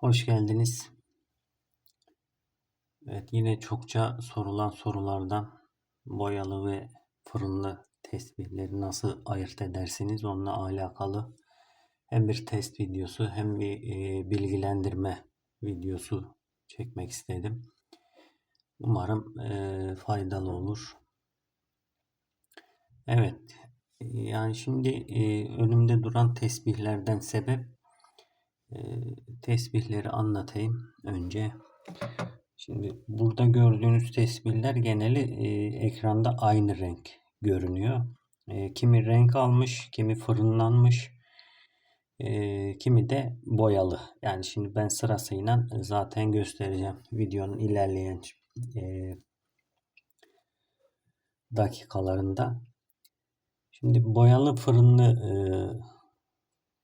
Hoş geldiniz. Evet yine çokça sorulan sorulardan boyalı ve fırınlı tesbihleri nasıl ayırt edersiniz onunla alakalı hem bir test videosu hem bir e, bilgilendirme videosu çekmek istedim. Umarım e, faydalı olur. Evet yani şimdi e, önümde duran tesbihlerden sebep e, tesbihleri anlatayım önce. Şimdi burada gördüğünüz tesbihler geneli e, ekranda aynı renk görünüyor. E, kimi renk almış, kimi fırınlanmış, e, kimi de boyalı. Yani şimdi ben sırasıyla zaten göstereceğim videonun ilerleyen e, dakikalarında. Şimdi boyalı fırınlı e,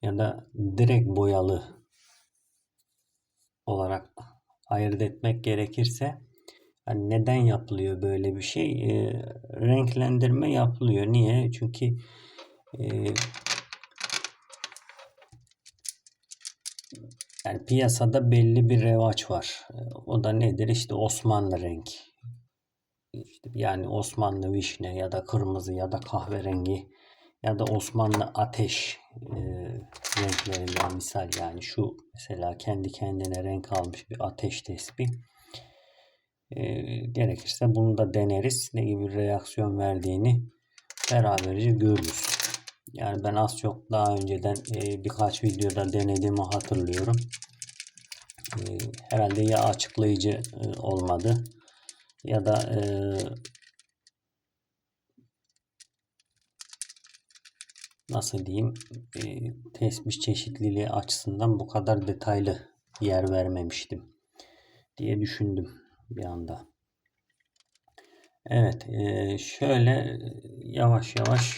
ya da direkt boyalı olarak ayırt etmek gerekirse hani neden yapılıyor böyle bir şey? E, renklendirme yapılıyor. Niye? Çünkü e, yani piyasada belli bir revaç var. O da nedir? İşte Osmanlı renk. İşte yani Osmanlı vişne ya da kırmızı ya da kahverengi ya da Osmanlı ateş e, renklerinden misal yani şu mesela kendi kendine renk almış bir ateş tesbih. E, gerekirse bunu da deneriz. Ne gibi reaksiyon verdiğini beraberce görürüz. Yani ben az çok daha önceden e, birkaç videoda denediğimi hatırlıyorum. E, herhalde ya açıklayıcı e, olmadı ya da e, nasıl diyeyim e, tesbih çeşitliliği açısından bu kadar detaylı yer vermemiştim diye düşündüm bir anda. Evet e, şöyle yavaş yavaş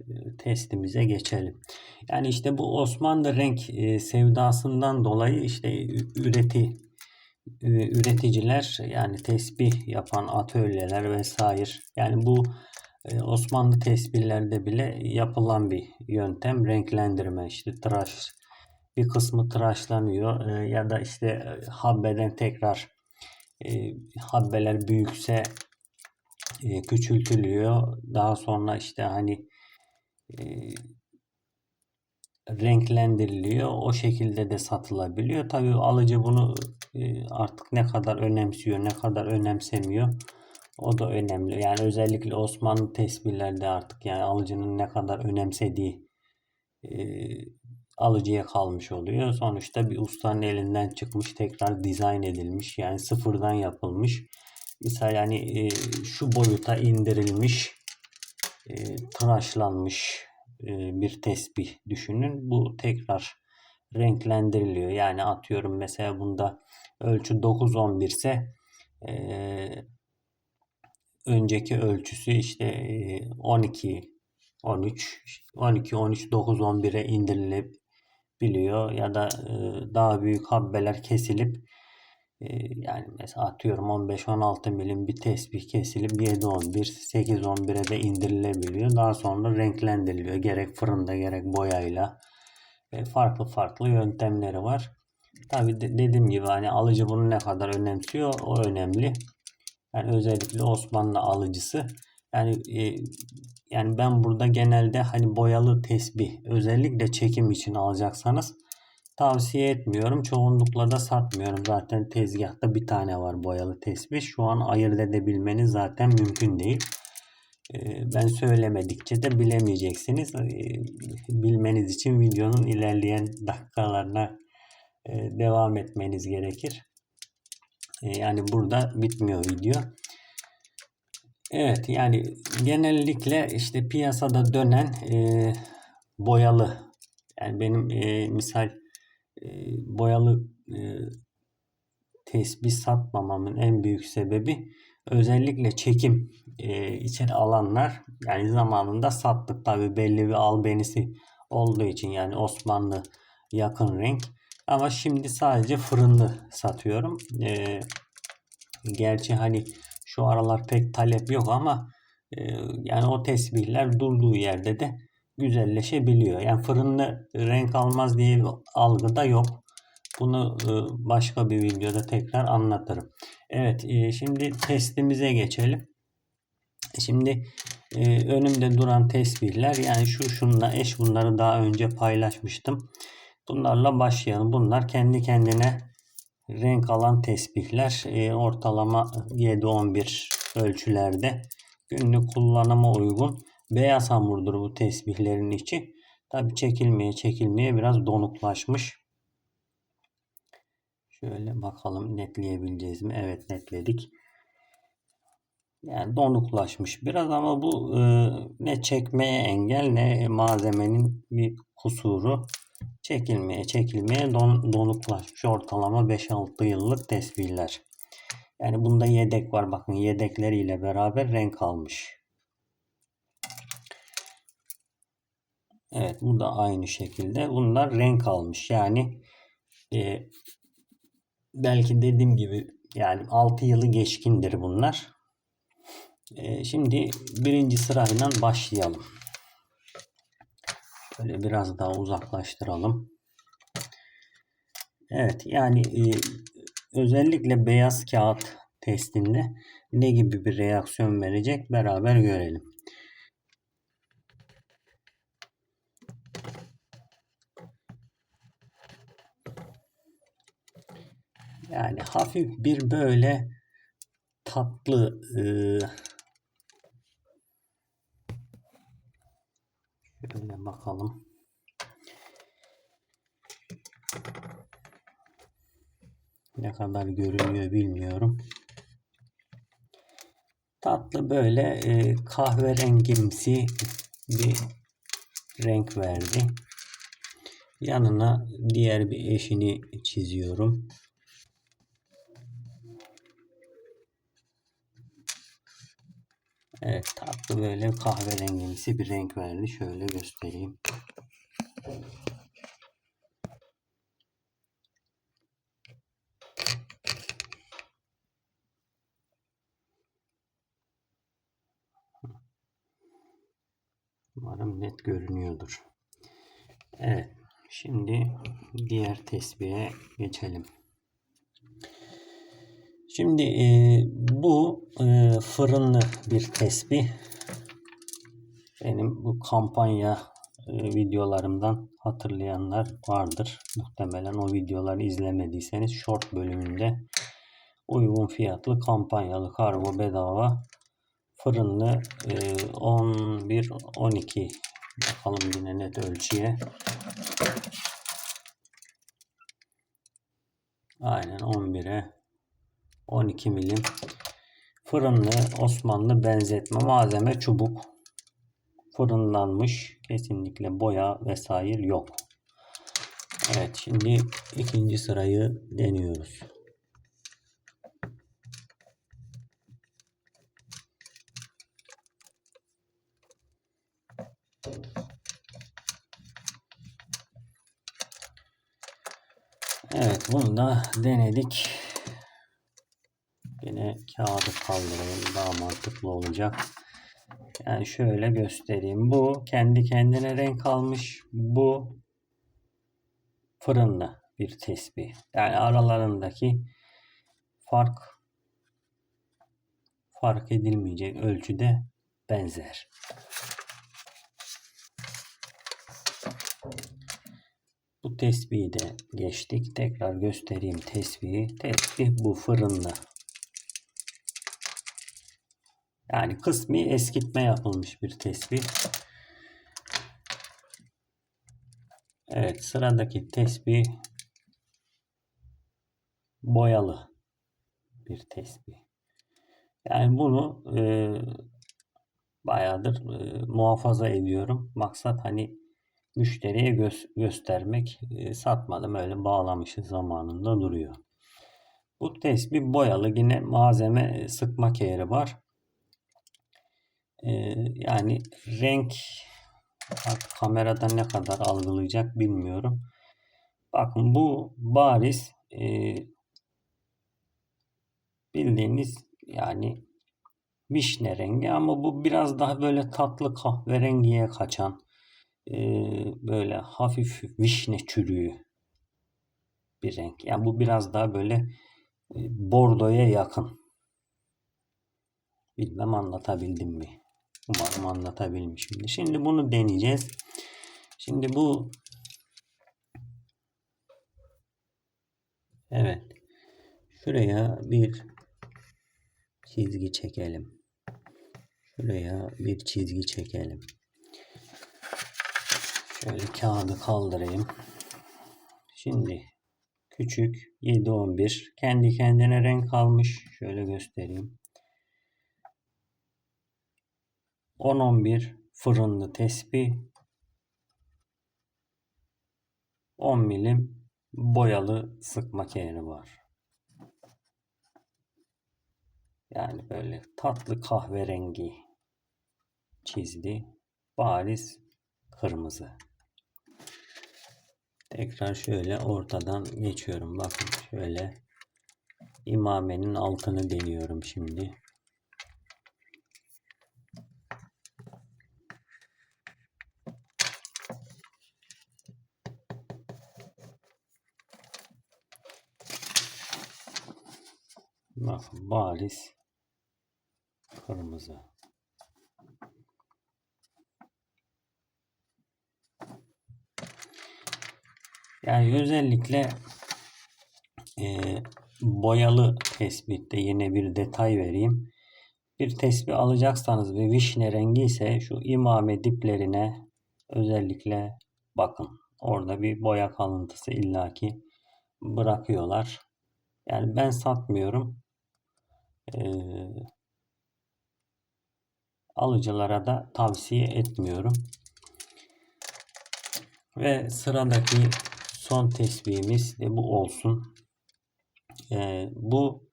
e, testimize geçelim. Yani işte bu Osmanlı renk e, sevdasından dolayı işte üreti e, üreticiler yani tesbih yapan atölyeler vesaire yani bu Osmanlı tesbihlerinde bile yapılan bir yöntem renklendirme işte tıraş bir kısmı tıraşlanıyor ee, ya da işte e, habbeden tekrar e, habbeler büyükse e, küçültülüyor. Daha sonra işte hani renklendiriliyor o şekilde de satılabiliyor. Tabii alıcı bunu artık ne kadar önemsiyor ne kadar önemsemiyor o da önemli. Yani özellikle Osmanlı tesbihlerde artık yani alıcının ne kadar önemsediği e, alıcıya kalmış oluyor. Sonuçta bir ustanın elinden çıkmış tekrar dizayn edilmiş yani sıfırdan yapılmış. Misal yani e, şu boyuta indirilmiş e, tıraşlanmış e, bir tesbih düşünün. Bu tekrar renklendiriliyor. Yani atıyorum mesela bunda ölçü 9-11 ise e, önceki ölçüsü işte 12, 13, 12, 13, 9, 11'e indirilebiliyor ya da daha büyük habbeler kesilip yani mesela atıyorum 15-16 milim bir tesbih kesilip 7-11, 8-11'e de indirilebiliyor. Daha sonra renklendiriliyor. Gerek fırında gerek boyayla e, farklı farklı yöntemleri var. Tabi dediğim gibi hani alıcı bunu ne kadar önemsiyor o önemli. Yani özellikle Osmanlı alıcısı. Yani e, yani ben burada genelde hani boyalı tesbih özellikle çekim için alacaksanız tavsiye etmiyorum. Çoğunlukla da satmıyorum. Zaten tezgahta bir tane var boyalı tesbih. Şu an ayırt edebilmeniz zaten mümkün değil. E, ben söylemedikçe de bilemeyeceksiniz. E, bilmeniz için videonun ilerleyen dakikalarına e, devam etmeniz gerekir. E, yani burada bitmiyor video. Evet yani genellikle işte piyasada dönen e, boyalı yani benim e, misal e, boyalı e, tesbih satmamamın en büyük sebebi özellikle çekim e, için alanlar yani zamanında sattık tabi belli bir albenisi olduğu için yani Osmanlı yakın renk ama şimdi sadece fırınlı satıyorum. Ee, gerçi hani şu aralar pek talep yok ama e, yani o tesbihler durduğu yerde de güzelleşebiliyor. Yani fırınlı renk almaz diye bir algı da yok. Bunu e, başka bir videoda tekrar anlatırım. Evet e, şimdi testimize geçelim. Şimdi e, önümde duran tesbihler yani şu şunla eş bunları daha önce paylaşmıştım. Bunlarla başlayalım. Bunlar kendi kendine renk alan tesbihler e, ortalama 7-11 ölçülerde günlük kullanıma uygun beyaz hamurdur bu tesbihlerin içi. Tabi çekilmeye çekilmeye biraz donuklaşmış. Şöyle bakalım netleyebileceğiz mi? Evet netledik. Yani donuklaşmış biraz ama bu e, ne çekmeye engel ne malzemenin bir kusuru. Çekilmeye çekilmeye don, donuklaşmış ortalama 5-6 yıllık tesbihler. Yani bunda yedek var bakın yedekleriyle beraber renk almış. Evet bu da aynı şekilde bunlar renk almış yani e, belki dediğim gibi yani 6 yılı geçkindir bunlar. E, şimdi birinci sırayla başlayalım. Böyle biraz daha uzaklaştıralım. Evet yani e, özellikle beyaz kağıt testinde ne gibi bir reaksiyon verecek beraber görelim. Yani hafif bir böyle tatlı e, bakalım. Ne kadar görünüyor bilmiyorum. Tatlı böyle e, kahverengimsi bir renk verdi. Yanına diğer bir eşini çiziyorum. Evet tatlı böyle kahverengimsi bir renk verdi. Şöyle göstereyim. Umarım net görünüyordur. Evet. Şimdi diğer tesbihe geçelim. Şimdi e, bu fırınlı bir tesbih. Benim bu kampanya e, videolarımdan hatırlayanlar vardır. Muhtemelen o videoları izlemediyseniz short bölümünde uygun fiyatlı kampanyalı kargo bedava fırınlı e, 11 12 bakalım yine net ölçüye aynen 11'e 12 milim fırınlı Osmanlı benzetme malzeme çubuk. Fırınlanmış kesinlikle boya vesaire yok. Evet şimdi ikinci sırayı deniyoruz. Evet bunu da denedik. Yine kağıdı kaldırayım daha mantıklı olacak. Yani şöyle göstereyim. Bu kendi kendine renk almış. Bu fırınlı bir tesbih. Yani aralarındaki fark fark edilmeyecek ölçüde benzer. Bu tesbihi de geçtik. Tekrar göstereyim tesbihi. Tesbih bu fırınlı. Yani kısmi eskitme yapılmış bir tesbih. Evet sıradaki tesbih boyalı bir tesbih. Yani bunu e, bayağıdır e, muhafaza ediyorum. Maksat hani müşteriye gö göstermek. E, satmadım öyle bağlamışız zamanında duruyor. Bu tesbih boyalı yine malzeme sıkma keri var. E, yani renk artık kamerada ne kadar algılayacak bilmiyorum. Bakın bu bariz e, bildiğiniz yani vişne rengi ama bu biraz daha böyle tatlı kahverengiye kaçan böyle hafif vişne çürüğü bir renk. Yani bu biraz daha böyle e, bordoya yakın. Bilmem anlatabildim mi? Umarım anlatabilmişimdir. Şimdi bunu deneyeceğiz. Şimdi bu Evet. Şuraya bir çizgi çekelim. Şuraya bir çizgi çekelim. Şöyle kağıdı kaldırayım. Şimdi küçük 7-11 kendi kendine renk almış. Şöyle göstereyim. 10-11 fırınlı tespih 10 milim boyalı sıkma kağıdı var. Yani böyle tatlı kahverengi çizdi. Bariz kırmızı. Tekrar şöyle ortadan geçiyorum. Bakın şöyle imamenin altını deniyorum şimdi. Bakın bariz kırmızı. Yani özellikle e, boyalı tespitte yine bir detay vereyim. Bir tespih alacaksanız ve vişne rengi ise şu imame diplerine özellikle bakın. Orada bir boya kalıntısı illaki bırakıyorlar. Yani ben satmıyorum. Ee, alıcılara da tavsiye etmiyorum. Ve sıradaki son tesbihimiz de bu olsun. Ee, bu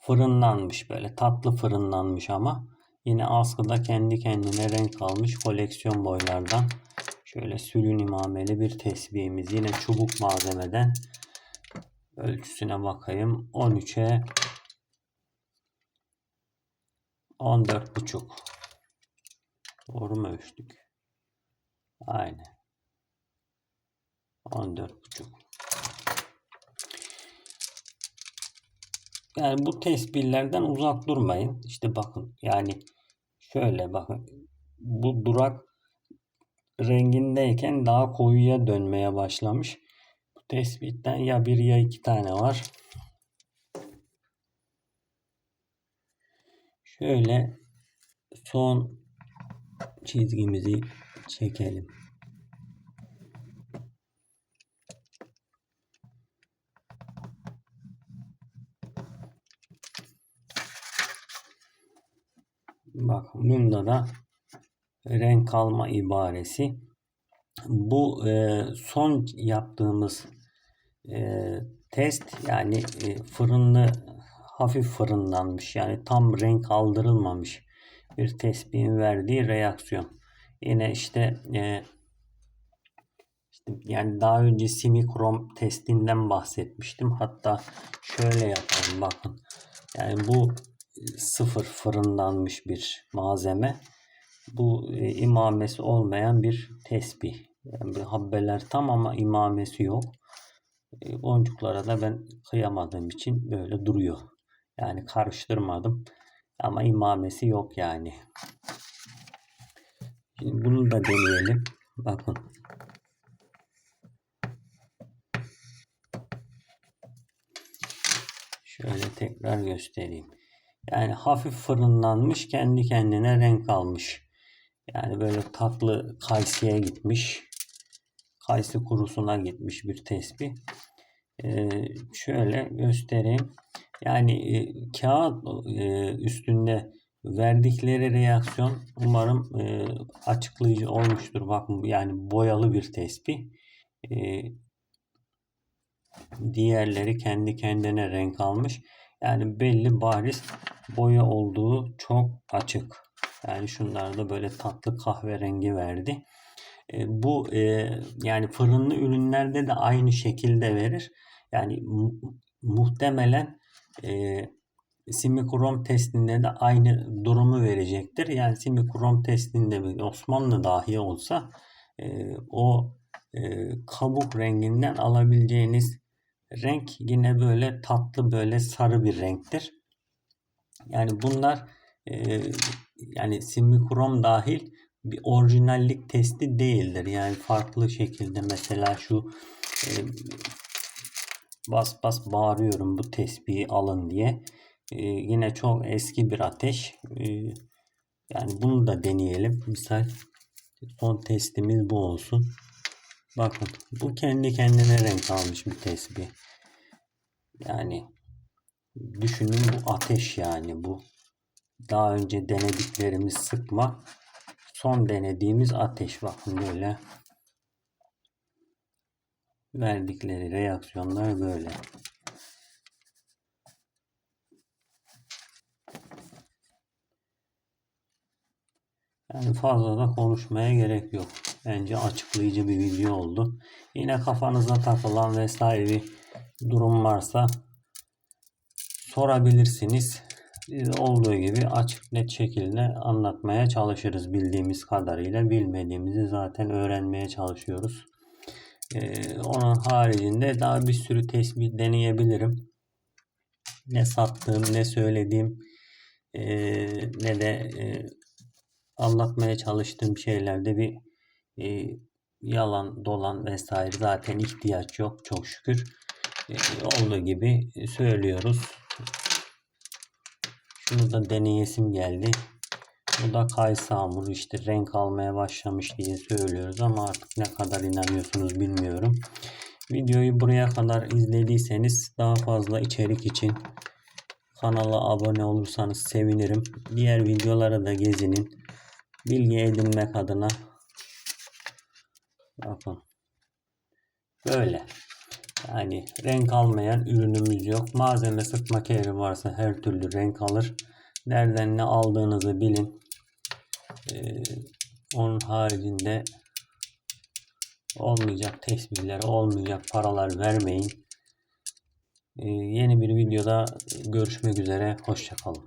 fırınlanmış böyle tatlı fırınlanmış ama yine askıda kendi kendine renk almış koleksiyon boylardan şöyle sülün imameli bir tesbihimiz yine çubuk malzemeden ölçüsüne bakayım 13'e 14 buçuk doğru mu ölçtük aynen 14 buçuk Yani bu tesbihlerden uzak durmayın. İşte bakın yani şöyle bakın. Bu durak rengindeyken daha koyuya dönmeye başlamış. Bu tespitten ya bir ya iki tane var. Şöyle son çizgimizi çekelim. Bak bunda da renk alma ibaresi. Bu e, son yaptığımız e, test yani e, fırınlı hafif fırınlanmış yani tam renk aldırılmamış bir tespihin verdiği reaksiyon. Yine işte, e, işte yani daha önce simikrom testinden bahsetmiştim. Hatta şöyle yapalım bakın. Yani bu sıfır fırınlanmış bir malzeme. Bu e, imamesi olmayan bir tesbih. Yani habbeler tam ama imamesi yok. E, boncuklara da ben kıyamadığım için böyle duruyor. Yani karıştırmadım. Ama imamesi yok yani. Şimdi bunu da deneyelim. Bakın. Şöyle tekrar göstereyim. Yani hafif fırınlanmış kendi kendine renk almış. Yani böyle tatlı kaysiye gitmiş. Kayısı kurusuna gitmiş bir tespih. Ee, şöyle göstereyim. Yani e, kağıt e, üstünde verdikleri reaksiyon umarım e, açıklayıcı olmuştur. Bakın yani boyalı bir tespih. E, diğerleri kendi kendine renk almış. Yani belli bariz boya olduğu çok açık. Yani şunlar da böyle tatlı kahverengi verdi. E, bu e, yani fırınlı ürünlerde de aynı şekilde verir. Yani mu muhtemelen e, simikrom testinde de aynı durumu verecektir. Yani simikrom testinde Osmanlı dahi olsa e, o e, kabuk renginden alabileceğiniz renk yine böyle tatlı böyle sarı bir renktir. Yani bunlar e, yani simikrom dahil bir orijinallik testi değildir. Yani farklı şekilde mesela şu e, bas bas bağırıyorum bu tespihi alın diye. E, yine çok eski bir ateş. E, yani bunu da deneyelim. Misal son testimiz bu olsun. Bakın bu kendi kendine renk almış bir tesbih. Yani düşünün bu ateş yani bu. Daha önce denediklerimiz sıkma. Son denediğimiz ateş bakın böyle. Verdikleri reaksiyonlar böyle. Yani fazla da konuşmaya gerek yok. Bence açıklayıcı bir video oldu. Yine kafanıza takılan vesaire bir durum varsa sorabilirsiniz. Biz olduğu gibi açık net şekilde anlatmaya çalışırız bildiğimiz kadarıyla. Bilmediğimizi zaten öğrenmeye çalışıyoruz. Ee, onun haricinde daha bir sürü tespit deneyebilirim. Ne sattığım, ne söylediğim, e, ne de e, anlatmaya çalıştığım şeylerde bir e, yalan dolan vesaire zaten ihtiyaç yok çok şükür. E, olduğu gibi söylüyoruz. Şunu da deneyesim geldi. Bu da kayısı hamuru işte renk almaya başlamış diye söylüyoruz ama artık ne kadar inanıyorsunuz bilmiyorum. Videoyu buraya kadar izlediyseniz daha fazla içerik için kanala abone olursanız sevinirim. Diğer videolara da gezinin. Bilgi edinmek adına bakın böyle yani renk almayan ürünümüz yok. Malzeme sıkma keri varsa her türlü renk alır. Nereden ne aldığınızı bilin. Ee, onun haricinde olmayacak tesbihlere olmayacak paralar vermeyin. Ee, yeni bir videoda görüşmek üzere. Hoşçakalın.